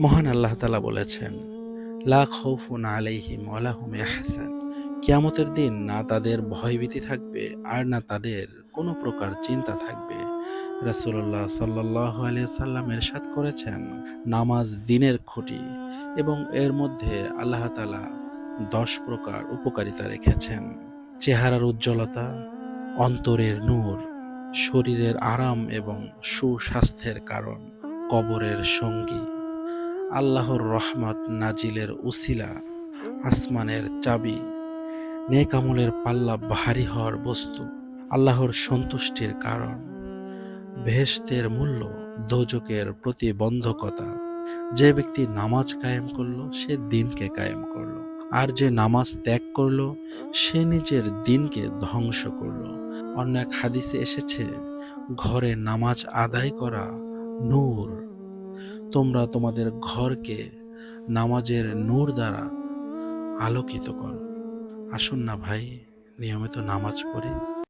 মহান আল্লাহ তালা বলেছেন, লা খৌফুন আলাইহিম ওয়ালা হুম ইয়াহসান। কিয়ামতের দিন না তাদের ভয়ভীতি থাকবে আর না তাদের কোনো প্রকার চিন্তা থাকবে। রাসূলুল্লাহ সাল্লাল্লাহু আলাইহি সাল্লাম এরশাদ করেছেন, নামাজ দিনের খুঁটি। এবং এর মধ্যে আল্লাহ তাআলা দশ প্রকার উপকারিতা রেখেছেন। চেহারার উজ্জ্বলতা, অন্তরের নূর, শরীরের আরাম এবং সুস্বাস্থ্যের কারণ, কবরের সঙ্গী। আল্লাহর রহমত নাজিলের উসিলা, আসমানের চাবি, নেক আমলের পাল্লা ভারী হওয়ার বস্তু, আল্লাহর সন্তুষ্টির কারণ, বেহেশতের মূল্য, দোজকের প্রতিবন্ধকতা। যে ব্যক্তি নামাজ কায়েম করল, সে দিনকে কায়েম করল। আর যে নামাজ ত্যাগ করল, সে নিজের দিনকে ধ্বংস করল। অন্য এক হাদিসে এসেছে, ঘরে নামাজ আদায় করা নূর। তোমরা তোমাদের ঘরকে নামাজের নূর দ্বারা আলোকিত করো। আসুন না ভাই নিয়মিত নামাজ পড়ি।